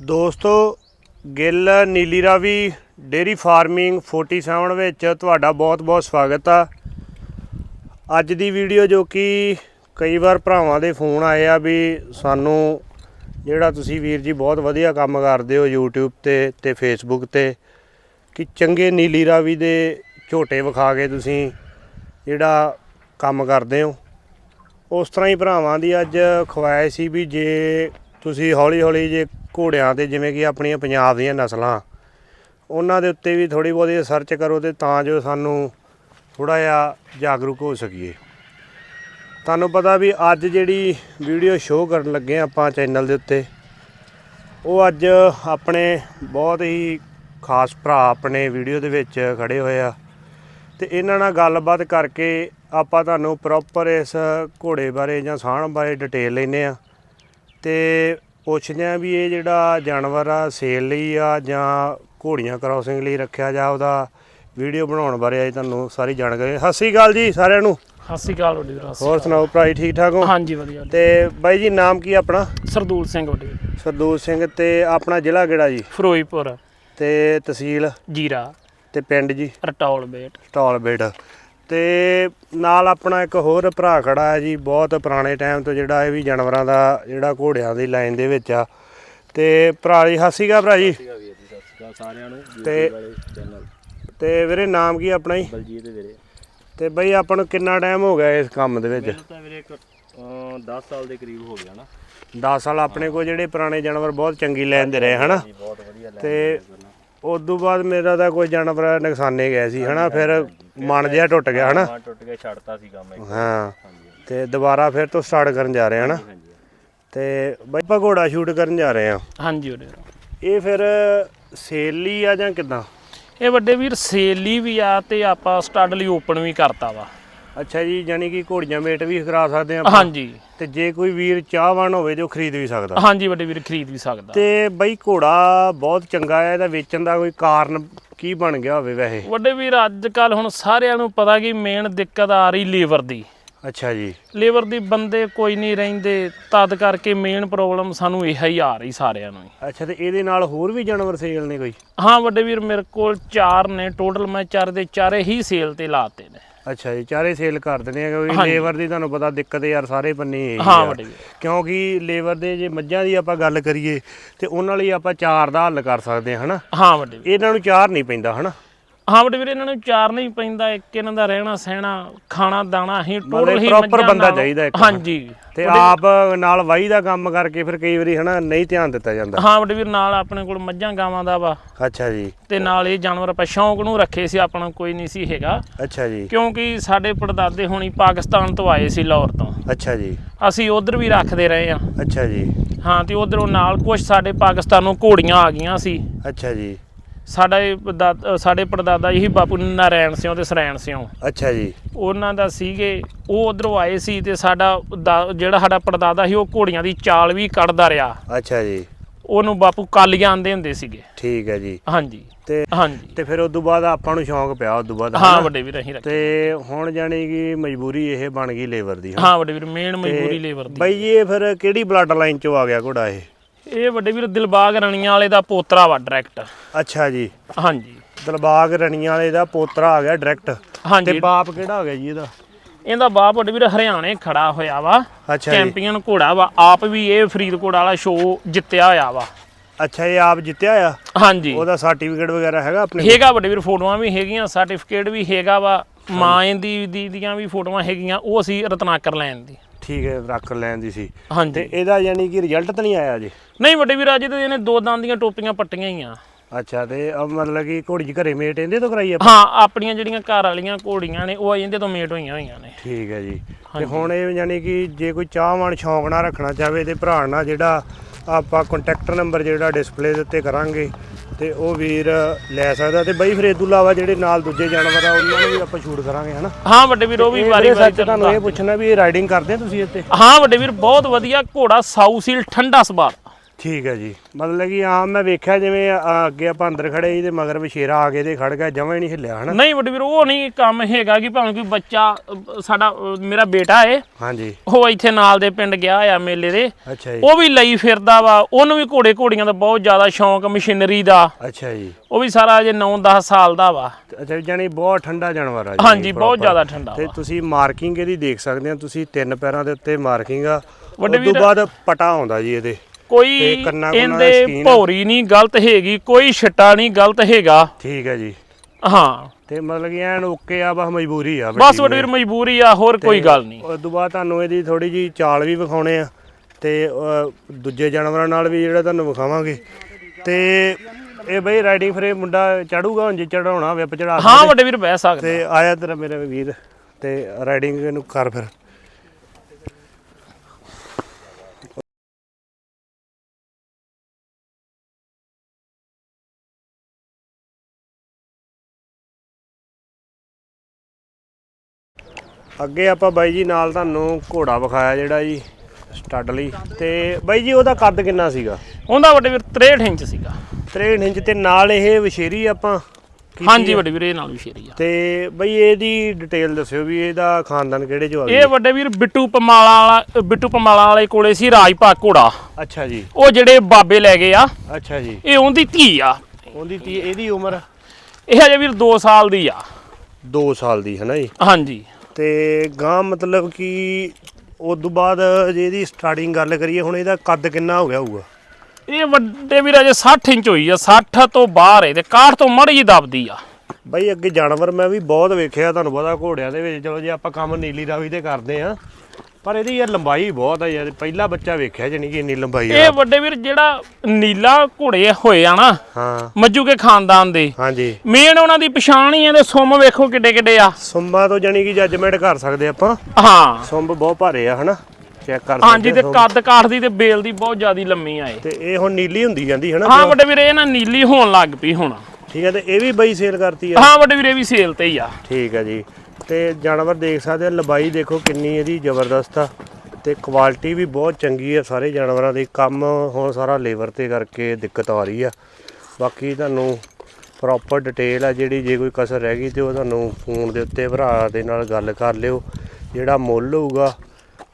ਦੋਸਤੋ, Gill Nili Ravi dairy farming 47 ਵਿੱਚ ਤੁਹਾਡਾ ਬਹੁਤ-ਬਹੁਤ ਸਵਾਗਤ ਆ। ਅੱਜ ਦੀ ਵੀਡੀਓ ਜੋ ਕਿ ਕਈ ਵਾਰ ਭਰਾਵਾਂ ਦੇ ਫੋਨ ਆਏ ਆ ਵੀ ਸਾਨੂੰ ਜਿਹੜਾ ਤੁਸੀਂ ਵੀਰ ਜੀ ਬਹੁਤ ਵਧੀਆ ਕੰਮ ਕਰਦੇ ਹੋ YouTube ਤੇ ਤੇ Facebook ਤੇ, ਕਿ ਚੰਗੇ ਨੀਲੀ ਰਾਵੀ ਦੇ ਝੋਟੇ ਵਿਖਾ ਕੇ ਤੁਸੀਂ ਜਿਹੜਾ ਕੰਮ ਕਰਦੇ ਹੋ। ਉਸ ਤਰ੍ਹਾਂ ਹੀ ਭਰਾਵਾਂ ਦੀ ਅੱਜ ਖਵਾਇਸ਼ ਸੀ ਵੀ ਜੇ ਤੁਸੀਂ ਹੌਲੀ ਹੌਲੀ ਜੇ ਘੋੜਿਆਂ ਤੇ ਜਿਵੇਂ ਕਿ ਆਪਣੀਆਂ ਪੰਜਾਬ ਦੀਆਂ ਨਸਲਾਂ। ਉਹਨਾਂ ਦੇ ਉੱਤੇ ਵੀ ਥੋੜੀ ਬਹੁਤੀ ਰਿਸਰਚ ਕਰੋ ਤੇ ਤਾਂ ਜੋ ਸਾਨੂੰ ਥੋੜਾ ਜਿਹਾ ਜਾਗਰੂਕ ਹੋ ਸਕੀਏ। ਤੁਹਾਨੂੰ ਪਤਾ ਵੀ ਅੱਜ ਜਿਹੜੀ ਵੀਡੀਓ ਸ਼ੋਅ ਕਰਨ ਲੱਗੇ ਹਾਂ ਆਪਾਂ ਚੈਨਲ ਦੇ ਉੱਤੇ, ਉਹ ਅੱਜ ਆਪਣੇ ਬਹੁਤ ਹੀ ਖਾਸ ਭਰਾ ਆਪਣੇ ਵੀਡੀਓ ਦੇ ਵਿੱਚ ਖੜੇ ਹੋਏ ਆ। ਤੇ ਇਹਨਾਂ ਨਾਲ ਗੱਲਬਾਤ ਕਰਕੇ ਆਪਾਂ ਤੁਹਾਨੂੰ ਪ੍ਰੋਪਰ ਇਸ ਘੋੜੇ ਬਾਰੇ ਜਾਂ ਸਾਹਣ ਬਾਰੇ ਡਿਟੇਲ ਲੈਨੇ ਆ ਤੇ ਪੁੱਛਦੇ ਆ ਵੀ ਇਹ ਜਿਹੜਾ ਜਾਨਵਰ ਆ ਸੇਲ ਲਈ ਆ ਜਾਂ ਘੋੜੀਆਂ ਕ੍ਰਾਸਿੰਗ ਲਈ ਰੱਖਿਆ ਜਾ ਉਹਦਾ ਵੀਡੀਓ ਬਣਾਉਣ ਬਾਰੇ ਅੱਜ ਤੁਹਾਨੂੰ ਸਾਰੀ ਜਾਣਕਾਰੀ। ਸਤਿ ਸ੍ਰੀ ਅਕਾਲ ਜੀ ਸਾਰਿਆਂ ਨੂੰ। ਸਤਿ ਸ਼੍ਰੀ ਅਕਾਲ ਵੱਡੀ ਵੀਰ ਹੋਰ ਸੁਣਾਓ ਭਰਾਈ ਠੀਕ ਠਾਕ ਹੋ? ਹਾਂਜੀ ਵਧੀਆ। ਤੇ ਬਾਈ ਜੀ ਨਾਮ ਕੀ ਆਪਣਾ? ਸਰਦੂਲ ਸਿੰਘ ਵੱਡੀ ਵੀਰ। ਸਰਦੂਲ ਸਿੰਘ ਤੇ ਆਪਣਾ ਜ਼ਿਲ੍ਹਾ ਕਿਹੜਾ ਜੀ? ਫਿਰੋਜ਼ਪੁਰ। ਤੇ ਤਹਿਸੀਲ? ਜੀਰਾ। ਤੇ ਪਿੰਡ ਜੀ? ਰਟੌਲ ਬੇਟ। ਸਟਾਲ ਬੇਟ। ਤੇ ਨਾਲ ਆਪਣਾ ਇੱਕ ਹੋਰ ਭਰਾ ਖੜਾ ਹੈ ਜੀ ਬਹੁਤ ਪੁਰਾਣੇ ਟਾਈਮ ਤੋਂ ਜਿਹੜਾ ਇਹ ਵੀ ਜਾਨਵਰਾਂ ਦਾ ਜਿਹੜਾ ਘੋੜਿਆਂ ਦੀ ਲਾਈਨ ਦੇ ਵਿੱਚ ਆ। ਤੇ ਭਰਾ ਜੀ ਸਤਿ ਸ਼੍ਰੀ ਅਕਾਲ ਭਰਾ ਜੀ। ਸਾਰਿਆਂ ਨੂੰ ਤੇ ਤੇ ਵੀਰੇ ਨਾਮ ਕੀ ਆਪਣਾ ਜੀ? ਬਲਜੀਤ ਵੀਰੇ। ਤੇ ਬਈ ਆਪਾਂ ਨੂੰ ਕਿੰਨਾ ਟਾਈਮ ਹੋ ਗਿਆ ਇਸ ਕੰਮ ਦੇ ਵਿੱਚ? ਮੈਨੂੰ ਤਾਂ ਵੀਰੇ ਇੱਕ 10 ਸਾਲ ਦੇ ਕਰੀਬ ਹੋ ਗਿਆ ਨਾ। 10 ਸਾਲ ਆਪਣੇ ਕੋਲ ਜਿਹੜੇ ਪੁਰਾਣੇ ਜਾਨਵਰ ਬਹੁਤ ਚੰਗੀ ਲੈਣ ਦੇ ਰਹੇ ਹਨਾ? ਤੇ ਉਸ ਤੋਂ ਬਾਅਦ ਮੇਰਾ ਤਾਂ ਕੋਈ ਜਾਨਵਰ ਨੁਕਸਾਨੇ ਗਿਆ ਸੀ ਹਨਾ ਫਿਰ ਮਨ ਜਿਹਾ ਟੁੱਟ ਗਿਆ ਹਨਾ। ਹਾਂ ਟੁੱਟ ਕੇ ਛੱਡਤਾ ਸੀ ਕੰਮ ਇੱਕ। ਹਾਂ ਹਾਂਜੀ ਤੇ ਦੁਬਾਰਾ ਫਿਰ ਤੋਂ ਸਟਾਰਟ ਕਰਨ ਜਾ ਰਹੇ ਹਨਾ। ਤੇ ਬਈ ਆਪਾਂ ਘੋੜਾ ਸ਼ੂਟ ਕਰਨ ਜਾ ਰਹੇ ਆ। ਹਾਂਜੀ ਵੀਰ ਇਹ ਫਿਰ ਸੇਲ ਲਈ ਆ ਜਾਂ ਕਿਦਾਂ? ਇਹ ਵੱਡੇ ਵੀਰ ਸੇਲੀ ਵੀ ਆ ਤੇ ਆਪਾਂ ਸਟੱਡ ਲਈ ਓਪਨ ਵੀ ਕਰਤਾ ਵਾ। ਅੱਛਾ ਜੀ ਯਾਨੀ ਕਿ ਘੋੜੀਆਂ ਮੇਟ ਵੀ ਕਰਾ ਸਕਦੇ ਆ ਹਾਂਜੀ। ਤੇ ਜੇ ਕੋਈ ਵੀਰ ਚਾਹਵਾਨ ਹੋਵੇ ਤੇ ਉਹ ਖਰੀਦ ਵੀ ਸਕਦਾ। ਹਾਂਜੀ ਵੱਡੇ ਵੀਰ ਖਰੀਦ ਵੀ ਸਕਦਾ। ਤੇ ਬਈ ਘੋੜਾ ਬਹੁਤ ਚੰਗਾ ਹੈ ਇਹਦਾ ਵੇਚਣ ਦਾ ਕੋਈ ਕਾਰਨ ਕੀ ਬਣ ਗਿਆ ਹੋਵੇ ਵੈਸੇ? ਵੱਡੇ ਵੀਰ ਅੱਜ ਕੱਲ ਹੁਣ ਸਾਰਿਆਂ ਨੂੰ ਪਤਾ ਕਿ ਮੇਨ ਦਿੱਕਤ ਆ ਰਹੀ ਲੀਵਰ ਦੀ। ਅੱਛਾ ਜੀ। ਲੀਵਰ ਦੀ ਬੰਦੇ ਕੋਈ ਨਹੀਂ ਰਹਿੰਦੇ ਤਦ ਕਰਕੇ ਮੇਨ ਪ੍ਰੋਬਲਮ ਸਾਨੂੰ ਇਹ ਹੀ ਆ ਰਹੀ ਸਾਰਿਆਂ ਨੂੰ। ਅੱਛਾ ਤੇ ਇਹਦੇ ਨਾਲ ਹੋਰ ਵੀ ਜਾਨਵਰ ਸੇਲ ਨੇ ਕੋਈ? ਹਾਂ ਵੱਡੇ ਵੀਰ ਮੇਰੇ ਕੋਲ ਚਾਰ ਨੇ। ਟੋਟਲ ਮੈਂ ਚਾਰ ਦੇ ਚਾਰੇ ਹੀ ਸੇਲ ਤੇ ਲਾਤੇ ਨੇ। ਅੱਛਾ ਜੀ ਚਾਰੇ ਸੇਲ ਕਰ ਦਿੰਦੇ ਆ ਕਿਉਂਕਿ ਹਾਂਜੀ। ਲੇਬਰ ਦੀ ਤੁਹਾਨੂੰ ਪਤਾ ਦਿੱਕਤ ਯਾਰ ਸਾਰੇ ਪੰਨੇ ਹਾਂ ਆ। ਵੱਡੇ ਵੀਰ ਕਿਉਂਕਿ ਲੇਬਰ ਦੇ ਜੇ ਮੱਝਾਂ ਦੀ ਆਪਾਂ ਗੱਲ ਕਰੀਏ ਤੇ ਉਹਨਾਂ ਲਈ ਆਪਾਂ ਚਾਰ ਦਾ ਹੱਲ ਕਰ ਸਕਦੇ ਹਾਂ ਹਨਾ ਹਾਂ ਵੱਡੇ ਵੀਰ ਇਹਨਾਂ ਨੂੰ ਚਾਰ ਨਹੀਂ ਪੈਂਦਾ ਹਨਾ ਹਾਂ ਵੱਡੇ ਵੀਰ ਇਹਨਾਂ ਨੂੰ ਚਾਰ ਨਹੀਂ ਪੈਂਦਾ ਇੱਕ ਇਹਨਾਂ ਦਾ ਰਹਿਣਾ ਸਹਿਣਾ ਖਾਣਾ ਦਾਣਾ ਹੀ ਟੋਟਲ ਹੀ ਮੱਝਾਂ ਬੰਦਾ ਚਾਹੀਦਾ ਇੱਕ। ਹਾਂਜੀ। ਤੇ ਆਪ ਨਾਲ ਵਾਈ ਦਾ ਕੰਮ ਕਰਕੇ ਫਿਰ ਕਈ ਵਾਰੀ ਹਨਾ ਨਹੀਂ ਧਿਆਨ ਦਿੱਤਾ ਜਾਂਦਾ। ਹਾਂ ਵੀਰ ਨਾਲ ਆਪਣੇ ਕੋਲ ਮੱਝਾਂ ਗਾਵਾਂ ਦਾ ਵਾ। ਅੱਛਾ ਜੀ। ਤੇ ਨਾਲ ਇਹ ਜਾਨਵਰ ਆਪਾਂ ਸ਼ੌਂਕ ਨੂੰ ਰੱਖੇ ਸੀ ਆਪਣਾ ਕੋਈ ਨਹੀਂ ਸੀ ਹੈਗਾ। ਅੱਛਾ ਜੀ। ਕਿਉਂਕਿ ਸਾਡੇ ਪੜਦਾਦੇ ਹੁਣੀ ਪਾਕਿਸਤਾਨ ਤੋਂ ਆਏ ਸੀ ਲਾਹੌਰ ਤੋਂ। ਅੱਛਾ ਜੀ। ਅਸੀਂ ਉਧਰ ਵੀ ਰੱਖਦੇ ਰਹੇ ਆ ਅੱਛਾ ਜੀ। ਹਾਂ ਤੇ ਉਧਰੋਂ ਨਾਲ ਕੁਝ ਸਾਡੇ ਪਾਕਿਸਤਾਨੋਂ ਘੋੜੀਆਂ ਆ ਗਈਆਂ ਸੀ। ਅੱਛਾ ਜੀ। ਸਾਡਾ ਇਹ ਦਾਦ- ਸਾਡੇ ਪੜਦਾਦਾ ਇਹੀ ਬਾਪੂ ਨਾਰਾਇਣ ਸਿੰਘ ਤੇ ਸਰੈਣ ਸਿੰਘ ਅੱਛਾ ਜੀ। ਉਹਨਾਂ ਦਾ ਸੀਗੇ ਉਹ ਉਧਰੋਂ ਆਏ ਸੀ ਤੇ ਸਾਡਾ ਦਾ- ਜਿਹੜਾ ਸਾਡਾ ਪੜਦਾਦਾ ਸੀ ਉਹ ਘੋੜੀਆਂ ਦੀ ਚਾਲ ਵੀ ਕੱਢਦਾ ਰਿਹਾ। ਅੱਛਾ ਜੀ। ਉਹਨੂੰ ਬਾਪੂ ਕਾਲੀਆਂ ਆਂਦੇ ਹੁੰਦੇ ਸੀਗੇ। ਠੀਕ ਹੈ ਜੀ। ਹਾਂਜੀ। ਤੇ ਹਾਂਜੀ। ਤੇ ਫਿਰ ਉਸ ਤੋਂ ਬਾਅਦ ਆਪਾਂ ਨੂੰ ਸ਼ੌਂਕ ਪਿਆ ਉਸ ਤੋਂ ਬਾਅਦ ਹਾਂ ਹਨਾ? ਵੱਡੇ ਵੀਰ ਅਸੀਂ ਰੱਖੇ। ਤੇ ਹੁਣ ਜਾਣੀ ਕਿ ਮਜਬੂਰੀ ਇਹ ਬਣ ਗਈ ਲੇਬਰ ਦੀ ਹਨਾ? ਹਾਂ ਵੱਡੇ ਵੀਰ ਮੇਨ ਮਜਬੂਰੀ ਤੇ ਲੇਬਰ ਦੀ। ਬਾਈ ਜੀ ਇਹ ਫਿਰ ਕਿਹੜੀ ਬਲੱਡ ਲਾਈਨ ਚੋਂ ਆ ਗਿਆ ਘੋੜਾ ਇਹ? ਇਹ ਵੱਡੇ ਵੀਰ ਦਿਲਬਾਗ ਰਣੀਆਂ ਵਾਲੇ ਦਾ ਪੋਤਰਾ ਵਾ ਡਾਇਰੈਕਟ ਅੱਛਾ ਜੀ। ਹਾਂਜੀ। ਦਲਬਾਗ ਰਣੀਆਂ ਵਾਲੇ ਦਾ ਪੋਤਰਾ ਆ ਗਿਆ ਡਾਇਰੈਕਟ ਤੇ ਬਾਪ ਕਿਹੜਾ ਹੋ ਗਿਆ ਜੀ ਇਹਦਾ? ਇਹਦਾ ਬਾਪ ਵੱਡੇ ਵੀਰ ਹਰਿਆਣੇ ਖੜਾ ਹੋਇਆ ਵਾ। ਅੱਛਾ ਜੀ। ਚੈਂਪੀਅਨ ਘੋੜਾ ਵਾ। ਆਪ ਵੀ ਇਹ ਫਰੀਦਕੋਟ ਵਾਲਾ ਸ਼ੋਅ ਜਿੱਤਿਆ ਹੋਇਆ ਵਾ। ਅੱਛਾ ਇਹ ਆਪ ਜਿੱਤਿਆ ਆ? ਹਾਂਜੀ। ਉਹਦਾ ਸਰਟੀਫਿਕੇਟ ਵਗੈਰਾ ਹੈਗਾ ਆਪਣੇ ਹੈਗਾ ਵੱਡੇ ਵੀਰ ਫੋਟੋਆਂ ਵੀ ਹੈਗੀਆਂ ਸਰਟੀਫਿਕੇਟ ਵੀ ਹੈਗਾ ਵਾ। ਮਾਂ ਦੀ ਦੀ ਦੀਆਂ ਵੀ ਫੋਟੋਆਂ ਹੈਗੀਆਂ ਉਹ ਅਸੀਂ ਰਤਨਾਕਰ ਲੈਣ ਦੀ। ਠੀਕ ਹੈ ਰੱਖ ਲੈਣ ਦੀ ਸੀ। ਤੇ ਹਾਂਜੀ ਇਹਦਾ ਯਾਨੀ ਕਿ ਰਿਜ਼ਲਟ ਤਾਂ ਨਹੀਂ ਆਇਆ ਜੀ ਨਹੀਂ ਵੱਡੇ ਵੀਰ ਅਜੇ ਤਾਂ ਇਹਨੇ ਦੋ ਦੰਦ ਦੀਆਂ ਟੋਪੀਆਂ ਪੱਟੀਆਂ ਹੀ ਆ। ਅੱਛਾ ਤੇ ਅਹ ਮਤਲਬ ਕਿ ਘੋੜੀ ਘਰੇ ਮੇਟ ਇਹਦੇ ਤੋਂ ਕਰਾਈ ਆਪਾਂ? ਹਾਂ ਆਪਣੀਆਂ ਜਿਹੜੀਆਂ ਘਰ ਵਾਲੀਆਂ ਘੋੜੀਆਂ ਨੇ ਉਹ ਇਹਦੇ ਤੋਂ ਮੇਟ ਹੋਈਆਂ ਹੋਈਆਂ ਨੇ। ਠੀਕ ਹੈ ਜੀ। ਤੇ ਹੁਣ ਇਹ ਯਾਨੀ ਕਿ ਜੇ ਕੋਈ ਚਾਹਵਾਨ ਸ਼ੌਂਕ ਨਾਲ ਰੱਖਣਾ ਚਾਹਵੇ ਤੇ ਭਰਾ ਨਾਲ ਜਿਹੜਾ ਆਪਾਂ ਕੰਟੈਕਟ ਨੰਬਰ ਜਿਹੜਾ ਡਿਸਪਲੇ ਦੇ ਉੱਤੇ ਕਰਾਂਗੇ ਤੇ ਉਹ ਵੀਰ ਲੈ ਸਕਦਾ ਤੇ ਬਈ ਫਿਰ ਇਹ ਤੋਂ ਇਲਾਵਾ ਜਿਹੜੇ ਨਾਲ ਦੂਜੇ ਜਾਨਵਰ ਆ ਉਹਨਾਂ ਨੂੰ ਵੀ ਆਪਾਂ ਸ਼ੂਟ ਕਰਾਂਗੇ ਹਨਾ? ਹਾਂ ਵੱਡੇ ਵੀਰ ਉਹ ਵੀ ਇਹ ਵਾਰੀ ਵੀਰੇ ਵਾਰੀ ਸੱਚ ਤੁਹਾਨੂੰ ਇਹ ਪੁੱਛਣਾ ਵੀ ਇਹ ਰਾਈਡਿੰਗ ਕਰਦੇ ਆ ਤੁਸੀਂ ਇੱਥੇ? ਹਾਂ ਵੱਡੇ ਵੀਰ ਬਹੁਤ ਵਧੀਆ ਘੋੜਾ ਸਾਊ ਸੀਲ ਠੰਡਾ ਸੁਭਾਅ ਦਾ। ਠੀਕ ਹੈ ਜੀ। ਮਤਲਬ ਕਿ ਆਮ ਮੈਂ ਵੇਖਿਆ ਜਿਵੇਂ ਆ, ਅੱਗੇ ਆਪਾਂ ਅੰਦਰ ਖੜੇ ਸੀ ਤੇ ਮਗਰ ਵਿਸ਼ੇਰਾ ਆ ਕੇ ਤੇ ਖੜ ਗਿਆ ਜਮਾਂ ਹੀ ਨਹੀਂ ਹਿੱਲਿਆ ਹਨਾ? ਨਹੀਂ ਵੱਡੇ ਵੀਰ ਉਹ ਨਹੀਂ ਕੰਮ ਹੈਗਾ ਕਿ ਭਾਵੇਂ ਕੋਈ ਬੱਚਾ ਅਹ, ਸਾਡਾ ਅਹ, ਮੇਰਾ ਬੇਟਾ ਏ। ਹਾਂਜੀ। ਉਹ ਇੱਥੇ ਨਾਲ ਦੇ ਪਿੰਡ ਗਿਆ ਆ ਮੇਲੇ ਦੇ। ਅੱਛਾ ਜੀ। ਉਹ ਵੀ ਲਈ ਫਿਰਦਾ ਵਾ। ਉਹਨੂੰ ਵੀ ਘੋੜੇ ਘੋੜੀਆਂ ਦਾ ਬਹੁਤ ਜ਼ਿਆਦਾ ਸ਼ੌਂਕ ਮਸ਼ੀਨਰੀ ਦਾ। ਅੱਛਾ ਜੀ। ਉਹ ਵੀ ਸਾਰਾ ਅਜੇ 9-10 ਸਾਲ ਦਾ ਵਾ। ਅੱਛਾ ਜਾਨੀ ਬਹੁਤ ਠੰਡਾ ਜਾਨਵਰ ਆ ਜੀ। ਹਾਂਜੀ ਬਹੁਤ proper। ਜ਼ਿਆਦਾ ਠੰਡਾ ਤੇ ਵਾ। ਤੁਸੀਂ ਮਾਰਕਿੰਗ ਇਹਦੀ ਦੇਖ ਸਕਦੇ ਆ ਤੁਸੀਂ ਤਿੰਨ ਪੈਰਾਂ ਦੇ ਉੱਤੇ ਮਾਰਕਿੰਗ ਆ। ਵੱਡੇ ਉਸ ਤੋਂ ਵੀਰ- ਬਾਅਦ ਪਟਾ ਆਉਂਦਾ ਜੀ ਇਹਦੇ। ਕੋਈ ਤੇ ਕੰਨਾਂ ਕੁੰਨਾਂ ਦਾ ਇਹਦੇ ਸ਼ੌਕੀਨ ਆ। ਭੌਰੀ ਨਹੀਂ ਗਲਤ ਹੈਗੀ ਕੋਈ ਛੱਟਾ ਨਹੀਂ ਗਲਤ ਹੈਗਾ। ਠੀਕ ਹੈ ਜੀ। ਹਾਂ। ਤੇ ਮਤਲਬ ਕਿ ਐਨ ਓਕੇ ਆ ਬਸ ਮਜਬੂਰੀ ਆ ਬਸ ਵੱਡੀ ਵੀਰ ਮਜਬੂਰੀ ਆ ਹੋਰ ਕੋਈ ਗੱਲ ਨਹੀਂ। ਉਸ ਤੋਂ ਬਾਅਦ ਤੁਹਾਨੂੰ ਇਹਦੀ ਥੋੜੀ ਜੀ ਚਾਲ ਵੀ ਵਿਖਾਉਣੇ ਆ। ਤੇ ਅਹ, ਦੂਜੇ ਜਾਨਵਰਾਂ ਨਾਲ ਵੀ ਜਿਹੜਾ ਤੁਹਾਨੂੰ ਵਿਖਾਵਾਂਗੇ। ਤੇ ਇਹ ਬਈ ਰਾਈਡਿੰਗ ਫਰੇ ਮੁੰਡਾ ਚੜੂਗਾ ਹੁਣ ਜੇ ਚੜਾਉਣਾ ਹੋਵੇ ਚੜਾ ਹਾਂ ਵੱਡੇ ਵੀਰ ਬਹਿ ਸਕਦਾ ਤੇ ਆਇਆ ਤੇਰਾ ਮੇਰੇ ਵੀਰ। ਤੇ ਰਾਈਡਿੰਗ ਨੂੰ ਕਰ ਫਿਰ। ਅੱਗੇ ਆਪਾਂ ਬਾਈ ਜੀ ਨਾਲ ਤੁਹਾਨੂੰ ਘੋੜਾ ਵਿਖਾਇਆ ਜਿਹੜਾ ਜੀ ਸਟੱਡ ਲਈ। ਤੇ ਬਾਈ ਜੀ ਉਹਦਾ ਕੱਦ ਕਿੰਨਾ ਸੀਗਾ? ਉਹਦਾ ਵੱਡੇ ਵੀਰ 63 ਇੰਚ ਸੀਗਾ। 63 ਇੰਚ ਤੇ ਨਾਲ ਇਹ ਵਿਸ਼ੇਰੀ ਆਪਾਂ ਹਾਂਜੀ। ਵੱਡੇ ਵੀਰ ਇਹ ਨਾਲ ਵੀ ਸ਼ੇਰੀ ਆ। ਤੇ ਬਈ ਇਹਦੀ ਡਿਟੇਲ ਦੱਸਿਓ ਵੀ ਇਹਦਾ ਖਾਨਦਾਨ ਕਿਹੜੇ ਚੋਂ ਆ ਇਹ ਵੱਡੇ ਵੀਰ ਬਿੱਟੂ ਪਮਾਲਾ ਵਾਲਾ ਬਿੱਟੂ ਪਮਾਲਾ ਵਾਲੇ ਕੋਲੇ ਸੀ ਰਾਜਪਾਕ ਘੋੜਾ। ਅੱਛਾ ਜੀ। ਉਹ ਜਿਹੜੇ ਬਾਬੇ ਲੈ ਗਏ ਆ। ਅੱਛਾ ਜੀ। ਇਹ ਉਹਦੀ ਧੀ ਆ। ਉਹਦੀ ਤੀ ਇਹਦੀ ਉਮਰ? ਇਹ ਹਜੇ ਵੀਰ 2 ਸਾਲ ਦੀ ਆ। 2 ਸਾਲ ਦੀ ਹੈ ਨਾ ਜੀ? ਹਾਂਜੀ। ਤੇ ਗਾਂ ਮਤਲਬ ਕਿ ਉਸ ਤੋਂ ਬਾਅਦ ਜੇ ਇਹਦੀ ਸਟਾਰਟਿੰਗ ਗੱਲ ਕਰੀਏ ਹੁਣ ਇਹਦਾ ਕੱਦ ਕਿੰਨਾ ਹੋ ਗਿਆ ਹੋਊਗਾ? ਇਹ ਵੱਡੇ ਵੀਰ ਅਜੇ 60 ਇੰਚ ਹੋਈ ਆ 60 ਤੋਂ ਬਾਹਰ ਹੈ ਤੇ 61 ਤੋਂ ਮੜੀ ਜੀ ਦਬਦੀ ਆ। ਬਈ ਅੱਗੇ ਜਾਨਵਰ ਮੈਂ ਵੀ ਬਹੁਤ ਵੇਖਿਆ ਤੁਹਾਨੂੰ ਪਤਾ ਘੋੜਿਆਂ ਦੇ ਵਿੱਚ ਚਲੋ ਜੇ ਆਪਾਂ ਕੰਮ ਨੀਲੀ ਰਾਵੀ ਤੇ ਕਰਦੇ ਆ ਪਰ ਇਹਦੀ ਯਾਰ ਲੰਬਾਈ ਬਹੁਤ ਆ ਯਾਰ ਪਹਿਲਾ ਬੱਚਾ ਵੇਖਿਆ ਜਾਨੀ ਕਿ ਇੰਨੀ ਲੰਬਾਈ ਆ। ਇਹ ਵੱਡੇ ਵੀਰ ਜਿਹੜਾ ਨੀਲਾ ਘੋੜੇ ਹੋਏ ਆ ਨਾ ਹਾਂ। ਮੱਜੂ ਕੇ ਖਾਨਦਾਨ ਦੇ। ਹਾਂਜੀ। ਮੇਨ ਉਹਨਾਂ ਦੀ ਪਛਾਣ ਹੀ ਇਹਦੇ ਸੁੰਮ ਵੇਖੋ ਕਿੱਡੇ ਕਿੱਡੇ ਆ। ਸੁੰਬਾਂ ਤੋਂ ਜਾਨੀ ਕਿ ਜੱਜਮੈਂਟ ਕਰ ਸਕਦੇ ਆਪਾਂ। ਹਾਂ। ਸੁੰਬ ਬਹੁਤ ਭਾਰੇ ਆ ਹਨਾ? ਚੈੱਕ ਕਰ ਹਾਂਜੀ ਤੇ। ਕੱਦ ਕਾਠ ਦੀ ਤੇ ਬੇਲ ਦੀ ਬਹੁਤ ਜ਼ਿਆਦੀ ਲੰਮੀ ਆ ਇਹ। ਤੇ ਇਹ ਹੁਣ ਨੀਲੀ ਹੁੰਦੀ ਜਾਂਦੀ ਹਨਾ? ਹਾਂ ਵੱਡੇ ਵੀਰ ਇਹ ਨਾ ਨੀਲੀ ਹੋਣ ਲੱਗ ਪਈ ਹੁਣ। ਠੀਕ ਹੈ ਤੇ ਇਹ ਵੀ ਬਈ ਸੇਲ ਕਰਤੀ ਆ। ਹਾਂ ਵੱਡੇ ਵੀਰ ਵੀ ਸੇਲ ਤੇ ਹੀ ਆ। ਠੀਕ ਹੈ ਜੀ। ਤੇ ਜਾਨਵਰ ਦੇਖ ਸਕਦੇ ਆ ਲੰਬਾਈ ਦੇਖੋ ਕਿੰਨੀ ਇਹਦੀ ਜ਼ਬਰਦਸਤ ਆ ਤੇ ਕੁਆਲਿਟੀ ਵੀ ਬਹੁਤ ਚੰਗੀ ਆ ਸਾਰੇ ਜਾਨਵਰਾਂ ਦੀ ਕੰਮ ਹੁਣ ਸਾਰਾ ਲੇਬਰ ਤੇ ਕਰਕੇ ਦਿੱਕਤ ਆ ਰਹੀ ਆ। ਬਾਕੀ ਤੁਹਾਨੂੰ ਪ੍ਰੋਪਰ ਡਿਟੇਲ ਆ ਜਿਹੜੀ ਜੇ ਕੋਈ ਕਸਰ ਰਹਿ ਗਈ ਤੇ ਉਹ ਤੁਹਾਨੂੰ ਫੋਨ ਦੇ ਉੱਤੇ ਭਰਾ ਦੇ ਨਾਲ ਗੱਲ ਕਰ ਲਿਓ ਜਿਹੜਾ ਮੁੱਲ ਹੋਊਗਾ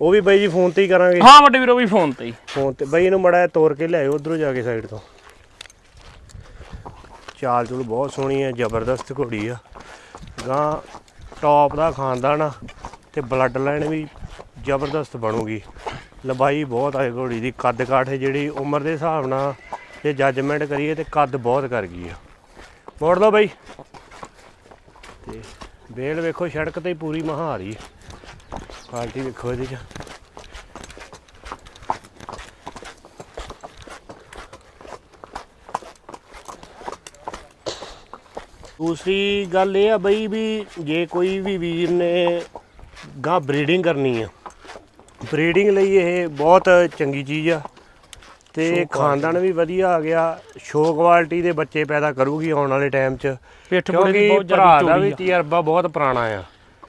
ਉਹ ਵੀ ਬਾਈ ਜੀ ਫੋਨ ਤੇ ਹੀ ਕਰਾਂਗੇ। ਹਾਂ ਵੱਡੇ ਵੀਰ ਵੀ ਫੋਨ ਤੇ ਹੀ। ਫੋਨ ਤੇ ਬਾਈ ਇਹਨੂੰ ਮੜਾ ਤੋੜ ਕੇ ਲਿਆਇਓ ਉਧਰੋਂ ਜਾ ਕੇ ਸਾਈਡ ਤੋਂ। ਚਾਲ ਚੁਲ ਬਹੁਤ ਸੋਹਣੀ ਹੈ ਜ਼ਬਰਦਸਤ ਘੋੜੀ ਆ। ਗਾਂ ਟੌਪ ਦਾ ਖਾਨਦਾਨ ਆ ਤੇ ਬਲੱਡ ਲਾਈਨ ਵੀ ਜ਼ਬਰਦਸਤ ਬਣੂਗੀ। ਲੰਬਾਈ ਬਹੁਤ ਆ ਘੋੜੀ ਦੀ, ਕੱਦ ਕਾਠ ਜਿਹੜੀ ਉਮਰ ਦੇ ਹਿਸਾਬ ਨਾਲ ਜੇ ਜੱਜਮੈਂਟ ਕਰੀਏ ਤੇ ਕੱਦ ਬਹੁਤ ਕਰ ਗਈ ਆ। ਮੋੜ ਲਓ ਬਾਈ। ਤੇ ਬੇਲ ਵੇਖੋ, ਸੜਕ ਤੇ ਹੀ ਪੂਰੀ ਮਹਾਰੀ ਕੁਆਲਿਟੀ ਵੇਖੋ ਇਹਦੀ ਚ। ਦੂਸਰੀ ਗੱਲ ਇਹ ਆ ਬਈ ਵੀ ਜੇ ਕੋਈ ਵੀ ਵੀਰ ਨੇ ਗਾਂ ਬਰੀਡਿੰਗ ਕਰਨੀ ਆ। ਬਰੀਡਿੰਗ ਲਈ ਇਹ ਬਹੁਤ ਚੰਗੀ ਚੀਜ਼ ਆ ਤੇ ਖਾਨਦਾਨ ਵੀ ਵਧੀਆ ਆ ਗਿਆ ਸ਼ੋ ਕੁਆਲਿਟੀ ਦੇ ਬੱਚੇ ਪੈਦਾ ਕਰੂਗੀ ਆਉਣ ਵਾਲੇ ਟਾਈਮ 'ਚ। ਪਿੱਠ ਪੁੜੇ ਦੀ ਬਹੁਤ ਜ਼ਿਆਦਾ ਦਾ ਵੀ ਤਜਰਬਾ ਬਹੁਤ ਪੁਰਾਣਾ ਆ।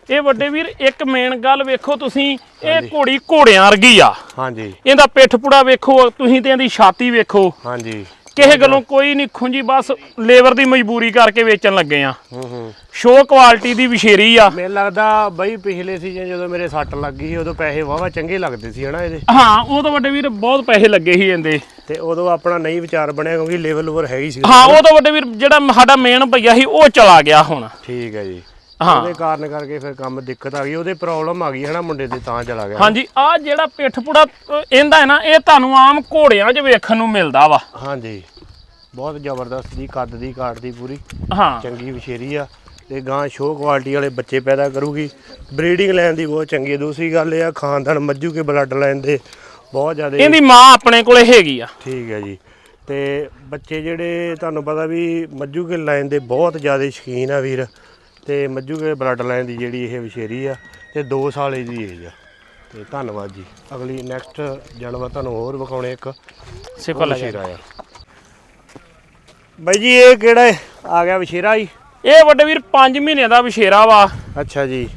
ਇਹ ਵੱਡੇ ਵੀਰ ਇੱਕ ਮੇਨ ਗੱਲ ਵੇਖੋ ਤੁਸੀਂ ਇਹ ਘੋੜੀ ਘੋੜਿਆਂ ਵਰਗੀ ਆ। ਹਾਂਜੀ। ਇਹਦਾ ਪਿੱਠ ਪੁੜਾ ਵੇਖੋ ਤੁਸੀਂ ਤੇ ਇਹਦੀ ਛਾਤੀ ਵੇਖੋ। ਹਾਂਜੀ। ਕਿਸੇ ਗੱਲੋਂ ਕੋਈ ਨਹੀਂ ਖੁੰਜੀ ਬਸ ਲੇਬਰ ਦੀ ਮਜਬੂਰੀ ਕਰਕੇ ਵੇਚਣ ਲੱਗੇ ਆ। ਹੂੰ ਹੂੰ ਸ਼ੋ ਕੁਆਲਿਟੀ ਦੀ ਵਿਸ਼ੇਰੀ ਆ। ਮੈਨੂੰ ਲੱਗਦਾ ਬਈ ਪਿਛਲੇ ਸੀਜ਼ਨ ਜਦੋਂ ਮੇਰੇ ਸੱਟ ਲੱਗ ਗਈ ਸੀ ਉਦੋਂ ਪੈਸੇ ਵਾਵਾ ਚੰਗੇ ਲੱਗਦੇ ਸੀ ਹਨਾ ਇਹਦੇ? ਹਾਂ ਉਹ ਤਾਂ ਵੱਡੇ ਵੀਰ ਬਹੁਤ ਪੈਸੇ ਲੱਗੇ ਸੀ ਇਹਦੇ। ਤੇ ਉਦੋਂ ਆਪਣਾ ਨਹੀਂ ਵਿਚਾਰ ਬਣਿਆ ਕਿਉਂਕਿ ਲੈਵਲ ਓਵਰ ਹੈਗੀ ਸੀ। ਹਾਂ ਉਹ ਤਾਂ ਵੱਡੇ ਵੀਰ ਜਿਹੜਾ ਸਾਡਾ ਮੇਨ ਭਈਆ ਸੀ ਉਹ ਚਲਾ ਗਿਆ ਹੁਣ। ਠੀਕ ਹੈ ਜੀ। ਹਾਂ। ਉਹਦੇ ਕਾਰਨ ਕਰਕੇ ਫਿਰ ਕੰਮ ਦਿੱਕਤ ਆ ਗਈ ਉਹਦੇ ਪ੍ਰੋਬਲਮ ਆ ਗਈ ਹਨਾ ਮੁੰਡੇ ਦੇ ਤਾਂ ਚਲਾ ਗਿਆ। ਹਾਂਜੀ ਆ ਜਿਹੜਾ ਪਿੱਠ ਪੁੜਾ ਇਹਦਾ ਹੈ ਨਾ ਇਹ ਤੁਹਾਨੂੰ ਆਮ ਘੋੜਿਆਂ 'ਚ ਵੇਖਣ ਨੂੰ ਮਿਲਦਾ ਵਾ। ਹਾਂਜੀ। ਬਹੁਤ ਜ਼ਬਰਦਸਤ ਦੀ ਕੱਦ ਦੀ ਕਾਟ ਦੀ ਪੂਰੀ। ਹਾਂ। ਚੰਗੀ ਵਿਸ਼ੇਰੀ ਆ ਤੇ ਗਾਂ ਸ਼ੋ ਕੁਆਲਿਟੀ ਵਾਲੇ ਬੱਚੇ ਪੈਦਾ ਕਰੂਗੀ। ਬਰੀਡਿੰਗ ਲੈਣ ਦੀ ਬਹੁਤ ਚੰਗੀ ਹੈ ਦੂਸਰੀ ਗੱਲ ਇਹ ਆ ਖਾਨਦਾਨ ਮੱਜੂ ਕੇ ਬਲੱਡ ਲਾਈਨ ਦੇ ਬਹੁਤ ਜ਼ਿਆਦਾ ਇਹਦੀ ਮਾਂ ਆਪਣੇ ਕੋਲੇ ਹੈਗੀ ਆ। ਠੀਕ ਹੈ ਜੀ। ਤੇ ਬੱਚੇ ਜਿਹੜੇ ਤੁਹਾਨੂੰ ਪਤਾ ਵੀ ਮੱਜੂ ਕੇ ਲਾਈਨ ਦੇ ਬਹੁਤ ਜ਼ਿਆਦਾ ਸ਼ੌਕੀਨ ਆ ਵੀਰ। ਤੇ ਮੱਜੂ ਕੇ ਬਲੱਡ ਲਾਈਨ ਦੀ ਜਿਹੜੀ ਇਹ ਵਿਸ਼ੇਰੀ ਆ ਤੇ 2 ਸਾਲ ਦੀ ਏਜ ਆ। ਤੇ ਧੰਨਵਾਦ ਜੀ। ਅਗਲੀ ਨੈਕਸਟ ਜਾਨਵਰ ਤੁਹਾਨੂੰ ਹੋਰ ਵਿਖਾਉਣੇ ਇੱਕ ਸਿਫਲ ਵਿਸ਼ੇਰਾ ਆ। ਬਾਈ ਜੀ ਇਹ ਕਿਹੜਾ ਹੈ? ਆ ਗਿਆ ਵਿਸ਼ੇਰਾ ਜੀ। ਇਹ ਵੱਡੇ ਵੀਰ 5 ਮਹੀਨਿਆਂ ਦਾ ਵਿਸ਼ੇਰਾ ਵਾ। ਅੱਛਾ ਜੀ।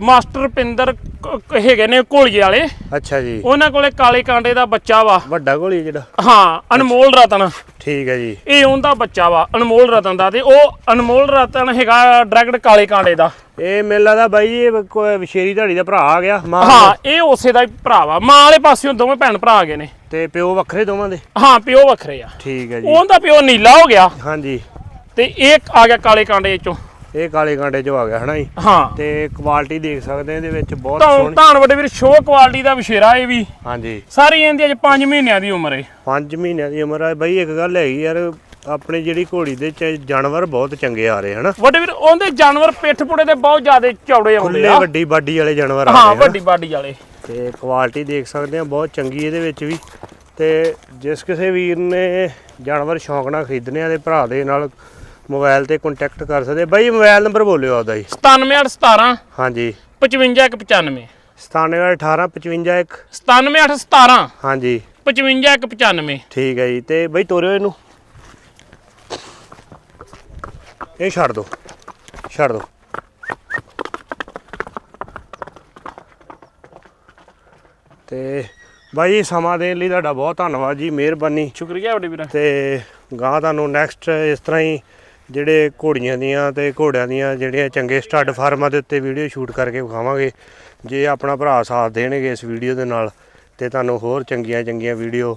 ਮਾਸਟਰ ਪਿੰਦਰ ਕ- ਹੈਗੇ ਨੇ ਘੋਲੀਏ ਵਾਲੇ। ਅੱਛਾ ਜੀ। ਉਹਨਾਂ ਕੋਲੇ ਕਾਲੇ ਕਾਂਡੇ ਦਾ ਬੱਚਾ ਵਾ। ਵੱਡਾ ਗੋਲੀ ਜਿਹੜਾ? ਹਾਂ ਅਨਮੋਲ ਰਤਨ। ਠੀਕ ਹੈ ਜੀ। ਇਹ ਉਹਦਾ ਬੱਚਾ ਵਾ ਅਨਮੋਲ ਰਤਨ ਦਾ। ਤੇ ਉਹ ਅਨਮੋਲ ਰਤਨ ਹੈਗਾ ਡਾਇਰੈਕਟ ਕਾਲੇ ਕਾਂਡੇ ਦਾ। ਇਹ ਮੈਨੂੰ ਲੱਗਦਾ ਬਾਈ ਜੀ ਇਹ ਕੋਈ ਵਿਸ਼ੇਰੀ ਧਾੜੀ ਦਾ ਭਰਾ ਆ ਗਿਆ ਮਾਂ ਹਾਂ ਇਹ ਉਸੇ ਦਾ ਹੀ ਭਰਾ ਵਾ। ਮਾਂ ਵਾਲੇ ਪਾਸਿਓਂ ਦੋਵੇਂ ਭੈਣ ਭਰਾ ਆ ਗਏ ਨੇ। ਤੇ ਪਿਓ ਵੱਖਰੇ ਦੋਵਾਂ ਦੇ? ਹਾਂ ਪਿਓ ਵੱਖਰੇ ਆ। ਠੀਕ ਹੈ ਜੀ। ਉਹਦਾ ਪਿਓ ਨੀਲਾ ਹੋ ਗਿਆ। ਹਾਂਜੀ। ਤੇ ਇਹ ਆ ਗਿਆ ਕਾਲੇ ਕਾਂਡੇ ਚੋਂ ਇਹ ਕਾਲੇ ਕਾਂਟੇ ਚੋਂ ਆ ਗਿਆ ਹਨਾ ਜੀ? ਹਾਂ। ਤੇ ਕੁਆਲਿਟੀ ਦੇਖ ਸਕਦੇ ਆ ਇਹਦੇ ਵਿੱਚ ਬਹੁਤ ਸੋਹਣੀ ਧਾਨ ਵੱਡੇ ਵੀਰ ਸ਼ੋ ਕੁਆਲਿਟੀ ਦਾ ਵਿਸ਼ੇਰਾ ਇਹ ਵੀ। ਹਾਂਜੀ। ਸਾਰੀ ਇਹਦੀ ਅਜੇ 5 ਮਹੀਨਿਆਂ ਦੀ ਉਮਰ ਹੈ 5 ਮਹੀਨਿਆਂ ਦੀ ਉਮਰ ਆ। ਬਾਈ ਇੱਕ ਗੱਲ ਹੈਗੀ ਯਾਰ ਆਪਣੀ ਜਿਹੜੀ ਘੋੜੀ ਦੇ ਚ ਜਾਨਵਰ ਬਹੁਤ ਚੰਗੇ ਆ ਰਹੇ ਹਨਾ? ਵੱਡੇ ਵੀਰ ਉਹਦੇ ਜਾਨਵਰ ਪਿੱਠ ਪੁੜੇ ਤੇ ਬਹੁਤ ਜ਼ਿਆਦਾ ਚੌੜੇ ਆਉਂਦੇ ਆ। ਵੱਡੀ ਬਾਡੀ ਵਾਲੇ ਜਾਨਵਰ ਆ ਹਾਂ ਰਹੇ ਹਨਾ? ਵੱਡੀ ਬਾਡੀ ਵਾਲੇ। ਤੇ ਕੁਆਲਿਟੀ ਦੇਖ ਸਕਦੇ ਆ ਬਹੁਤ ਚੰਗੀ ਇਹਦੇ ਵਿੱਚ ਵੀ। ਤੇ ਜਿਸ ਕਿਸੇ ਵੀਰ ਨੇ ਜਾਨਵਰ ਸ਼ੌਂਕ ਨਾਲ ਖਰੀਦਣੇ ਆ ਤੇ ਭਰਾ ਦੇ ਨਾਲ ਮੋਬਾਈਲ ਤੇ ਕੰਟੈਕਟ ਕਰ ਸਕਦੇ। ਬਾਈ ਮੋਬਾਈਲ ਨੰਬਰ ਬੋਲਿਓ ਆਪਦਾ ਜੀ। 97817 ਹਾਂਜੀ। 55195 97855 97817 ਹਾਂਜੀ। 55195 ਠੀਕ ਹੈ ਜੀ ਤੇ ਬਾਈ ਤੋਰਿਓ ਇਹਨੂੰ। ਇਹ ਛੱਡ ਦੋ। ਛੱਡ ਦੋ। ਤੇ ਬਾਈ ਜੀ, ਸਮਾਂ ਦੇਣ ਲਈ ਤੁਹਾਡਾ ਬਹੁਤ ਧੰਨਵਾਦ ਜੀ ਮਿਹਰਬਾਨੀ। ਸ਼ੁਕਰੀਆ ਵੱਡੇ ਵੀਰ। ਤੇ ਗਾਂ ਤੁਹਾਨੂੰ ਨੈਕਸਟ ਇਸ ਤਰ੍ਹਾਂ ਹੀ ਜਿਹੜੇ ਘੋੜੀਆਂ ਦੀਆਂ ਤੇ ਘੋੜਿਆਂ ਦੀਆਂ ਜਿਹੜੀਆਂ ਚੰਗੇ ਸਟੱਡ ਫਾਰਮਾਂ ਦੇ ਉੱਤੇ ਵੀਡੀਓ ਸ਼ੂਟ ਕਰਕੇ ਵਿਖਾਵਾਂਗੇ। ਜੇ ਆਪਣਾ ਭਰਾ ਸਾਥ ਦੇਣਗੇ ਇਸ ਵੀਡੀਓ ਦੇ ਨਾਲ, ਤੇ ਤੁਹਾਨੂੰ ਹੋਰ ਚੰਗੀਆਂ ਚੰਗੀਆਂ ਵੀਡੀਓ,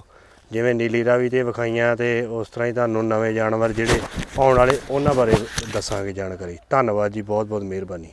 ਜਿਵੇਂ ਨੀਲੀ ਰਾਵੀ ਤੇ ਵਿਖਾਈਆਂ ਤੇ ਉਸ ਤਰ੍ਹਾਂ ਹੀ ਤੁਹਾਨੂੰ ਨਵੇਂ ਜਾਨਵਰ ਜਿਹੜੇ ਆਉਣ ਵਾਲੇ, ਉਹਨਾਂ ਬਾਰੇ ਦੱਸਾਂਗੇ ਜਾਣਕਾਰੀ। ਧੰਨਵਾਦ ਜੀ ਬਹੁਤ ਬਹੁਤ ਮਿਹਰਬਾਨੀ।